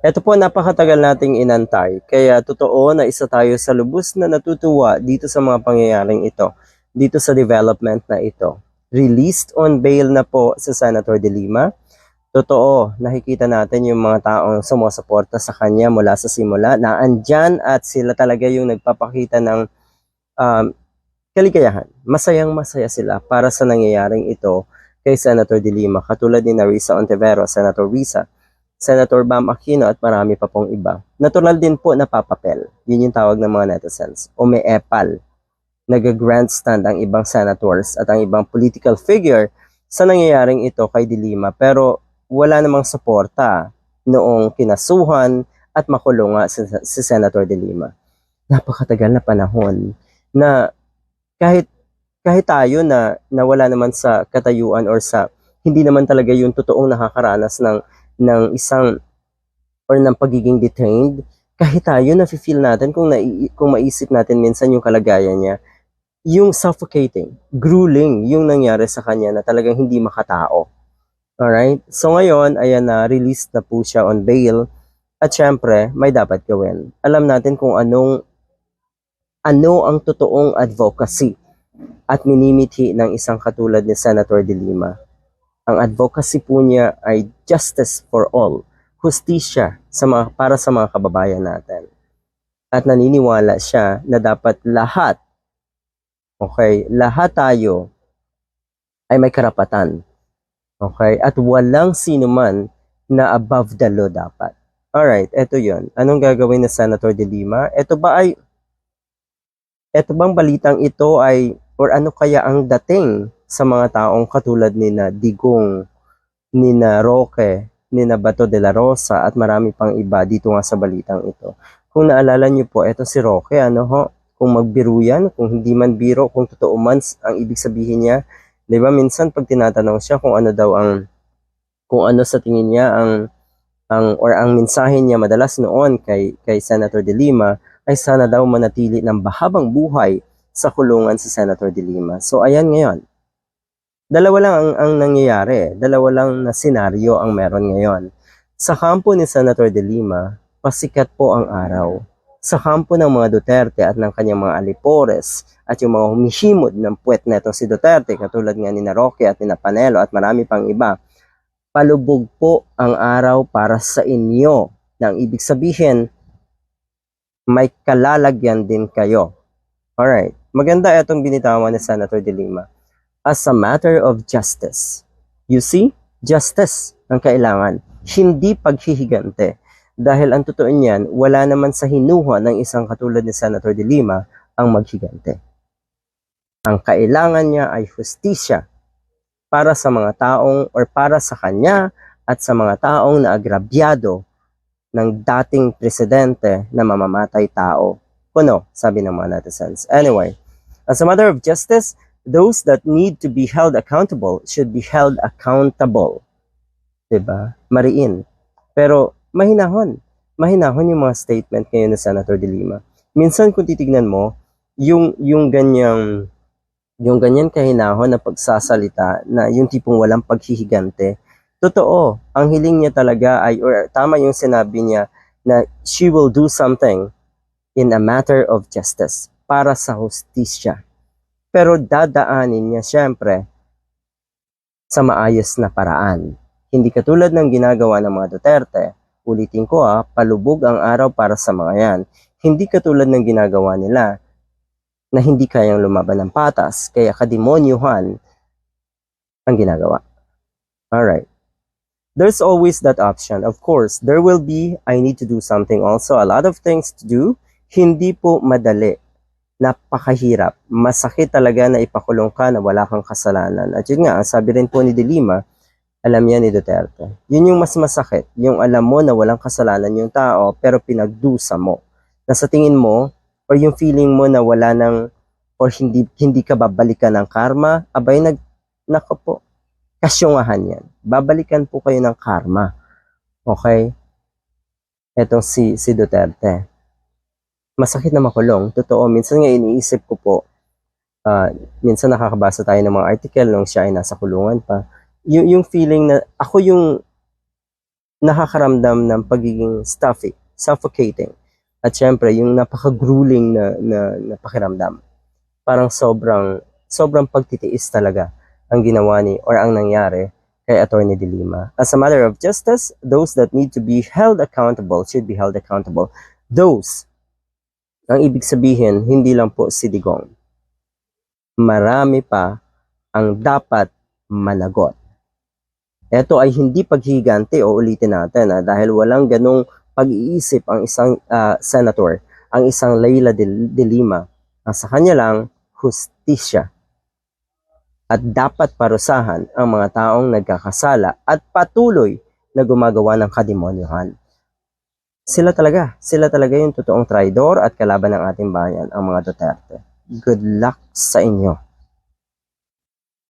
Ito po napakatagal nating inantay, kaya totoo na isa tayo sa lubos na natutuwa dito sa mga pangyayaring ito, dito sa development na ito. Released on bail na po sa Senator De Lima. Totoo, nakikita natin yung mga taong sumusuporta sa kanya mula sa simula na andyan at sila talaga yung nagpapakita ng um, kaligayahan. Masayang masaya sila para sa nangyayaring ito kay Senator De Lima, katulad ni Narisa Ontivero, Senator Risa, Senator Bam Aquino at marami pa pong iba. Natural din po na papapel. Yun yung tawag ng mga netizens. O may epal. Nag-grandstand ang ibang senators at ang ibang political figure sa nangyayaring ito kay Dilima. Pero wala namang suporta noong kinasuhan at makulong nga si, si Senator Dilima. Napakatagal na panahon na kahit kahit tayo na nawala naman sa katayuan or sa hindi naman talaga yung totoong nakakaranas ng ng isang or ng pagiging detained, kahit tayo na feel natin kung, na, kung maisip natin minsan yung kalagayan niya, yung suffocating, grueling yung nangyari sa kanya na talagang hindi makatao. Alright? So ngayon, ayan na, released na po siya on bail. At syempre, may dapat gawin. Alam natin kung anong ano ang totoong advocacy at minimithi ng isang katulad ni Senator De Lima. Ang advocacy po niya ay justice for all, hustisya sa mga, para sa mga kababayan natin. At naniniwala siya na dapat lahat, okay, lahat tayo ay may karapatan. Okay? At walang sino man na above the law dapat. Alright, eto yon. Anong gagawin ni Senator De Lima? Ito ba ay eto bang balitang ito ay or ano kaya ang dating sa mga taong katulad ni na Digong, ni na Roque, ni na Bato de la Rosa at marami pang iba dito nga sa balitang ito. Kung naalala niyo po, ito si Roque, ano ho, kung magbiro yan, kung hindi man biro, kung totoo man ang ibig sabihin niya, 'di ba minsan pag tinatanong siya kung ano daw ang kung ano sa tingin niya ang ang or ang mensahe niya madalas noon kay kay Senator De Lima ay sana daw manatili ng bahabang buhay sa kulungan si Senator De Lima. So ayan ngayon. Dalawa lang ang, ang nangyayari. Dalawa lang na senaryo ang meron ngayon. Sa kampo ni Senator De Lima, pasikat po ang araw. Sa kampo ng mga Duterte at ng kanyang mga alipores at yung mga humihimod ng puwet netong si Duterte katulad nga ni Roque at ni Panelo at marami pang iba, palubog po ang araw para sa inyo. Nang ibig sabihin, may kalalagyan din kayo. Alright, maganda itong binitawan ni Senator De Lima. As a matter of justice. You see, justice ang kailangan, hindi paghihigante. Dahil ang totoo niyan, wala naman sa hinuha ng isang katulad ni Senator De Lima ang maghigante. Ang kailangan niya ay justisya para sa mga taong or para sa kanya at sa mga taong naagrabyado ng dating presidente na mamamatay tao. Kuno, sabi ng mga netizens. Anyway, as a matter of justice, those that need to be held accountable should be held accountable. ba? Mariin. Pero mahinahon. Mahinahon yung mga statement ngayon ni Senator De Lima. Minsan kung titignan mo, yung yung ganyang yung ganyan kahinahon na pagsasalita na yung tipong walang paghihigante, totoo, ang hiling niya talaga ay, or tama yung sinabi niya, na she will do something in a matter of justice para sa hustisya. Pero dadaanin niya syempre sa maayos na paraan. Hindi katulad ng ginagawa ng mga Duterte. Ulitin ko ah, palubog ang araw para sa mga yan. Hindi katulad ng ginagawa nila na hindi kayang lumaban ng patas, kaya kademonyuhan ang ginagawa. Alright. There's always that option. Of course, there will be, I need to do something also. A lot of things to do. Hindi po madali. Napakahirap. Masakit talaga na ipakulong ka na wala kang kasalanan. At yun nga, ang sabi rin po ni De Lima, alam niya ni Duterte. Yun yung mas masakit. Yung alam mo na walang kasalanan yung tao, pero pinagdusa mo. Na sa tingin mo, or yung feeling mo na wala nang or hindi hindi ka babalikan ng karma, abay nag nako po. Kasyungahan yan. Babalikan po kayo ng karma. Okay? Etong si si Duterte. Masakit na makulong. Totoo, minsan nga iniisip ko po, uh, minsan nakakabasa tayo ng mga article nung siya ay nasa kulungan pa. Yung, yung feeling na ako yung nakakaramdam ng pagiging stuffy, suffocating. At syempre, yung napaka-grueling na, na, na pakiramdam. Parang sobrang, sobrang pagtitiis talaga ang ginawa ni or ang nangyari kay Attorney De Lima. As a matter of justice, those that need to be held accountable should be held accountable. Those, ang ibig sabihin, hindi lang po si Digong. Marami pa ang dapat managot. Ito ay hindi paghihigante o ulitin natin ah, dahil walang ganong pag-iisip ang isang ah, senator, ang isang Leila de, Lima. Ang sa kanya lang, hustisya. At dapat parusahan ang mga taong nagkakasala at patuloy na gumagawa ng kademonyohan. Sila talaga, sila talaga yung totoong traidor at kalaban ng ating bayan, ang mga Duterte. Good luck sa inyo.